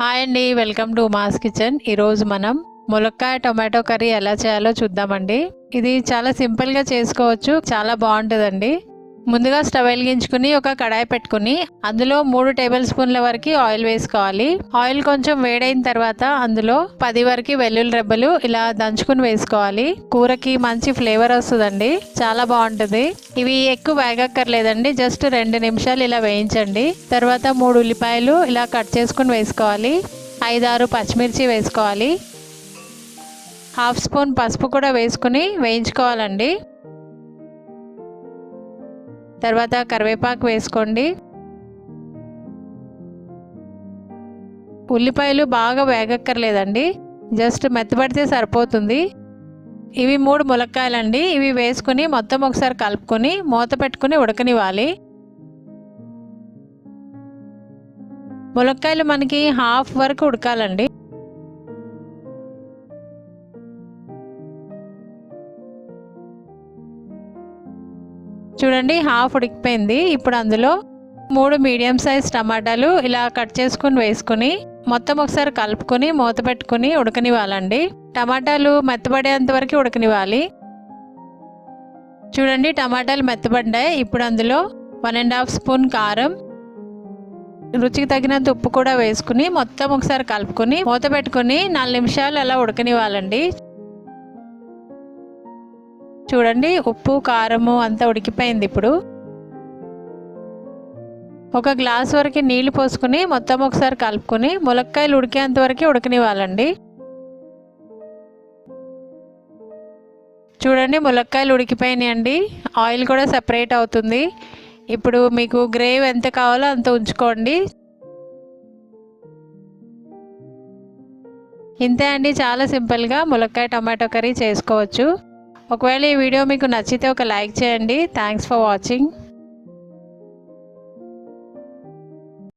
Hi అండి welcome to mass kitchen. ఈరోజు మనం ములక్కాయ టొమాటో కర్రీ ఎలా చేయాలో చూద్దామండి. ఇది చాలా సింపుల్గా చేసుకోవచ్చు చాలా బాగుంటుందండి. ముందుగా స్టవ్ వెలిగించుకుని ఒక కడాయి పెట్టుకుని అందులో మూడు టేబుల్ స్పూన్ల వరకు ఆయిల్ వేసుకోవాలి. ఆయిల్ కొంచెం వేడైన తర్వాత అందులో పది వరకు వెల్లుల్లి రెబ్బలు ఇలా దంచుకుని వేసుకోవాలి. కూరకి మంచి ఫ్లేవర్ వస్తుందండి. చాలా బాగుంటుంది. ఇవి ఎక్కువ వేగక్కర్లేదండి. జస్ట్ రెండు నిమిషాలు ఇలా వేయించండి. తర్వాత మూడు ఉల్లిపాయలు ఇలా కట్ చేసుకుని వేసుకోవాలి. ఐదారు పచ్చిమిర్చి వేసుకోవాలి. హాఫ్ స్పూన్ పసుపు కూడా వేసుకుని వేయించుకోవాలండి. తర్వాత కరివేపాకు వేసుకోండి. ఉల్లిపాయలు బాగా వేగక్కర్లేదండి. జస్ట్ మెత్తబడితే సరిపోతుంది. ఇవి మూడు ములక్కాయలండి. ఇవి వేసుకుని మొత్తం ఒకసారి కలుపుకొని మూత పెట్టుకుని ఉడకనివ్వాలి. ములక్కాయలు మనకి హాఫ్ వరకు ఉడకాలండి. చూడండి హాఫ్ ఉడికిపోయింది. ఇప్పుడు అందులో మూడు మీడియం సైజ్ టమాటాలు ఇలా కట్ చేసుకుని వేసుకుని మొత్తం ఒకసారి కలుపుకొని మూత పెట్టుకుని ఉడకనివ్వాలండి. టమాటాలు మెత్తబడేంత వరకు ఉడకనివ్వాలి. చూడండి టమాటాలు మెత్తబడ్డాయి. ఇప్పుడు అందులో వన్ అండ్ హాఫ్ స్పూన్ కారం రుచికి తగినంత ఉప్పు కూడా వేసుకుని మొత్తం ఒకసారి కలుపుకొని మూత పెట్టుకుని నాలుగు నిమిషాలు అలా ఉడకనివ్వాలండి. చూడండి ఉప్పు కారము అంతా ఉడికిపోయింది ఇప్పుడు. ఒక గ్లాస్ వరకు నీళ్ళు పోసుకుని మొత్తం ఒకసారి కలుపుకొని ములక్కాయలు ఉడికేంత వరకు ఉడకనివ్వాలండి. చూడండి ములక్కాయలు ఉడికిపోయినాయండి. ఆయిల్ కూడా సెపరేట్ అవుతుంది. ఇప్పుడు మీకు గ్రేవీ ఎంత కావాలో అంత ఉంచుకోండి. ఇంతే అండి చాలా సింపుల్గా ములక్కాయ టమాటో కర్రీ చేసుకోవచ్చు. ఒకవేళ ఈ వీడియో మీకు నచ్చితే ఒక లైక్ చేయండి. Thanks for watching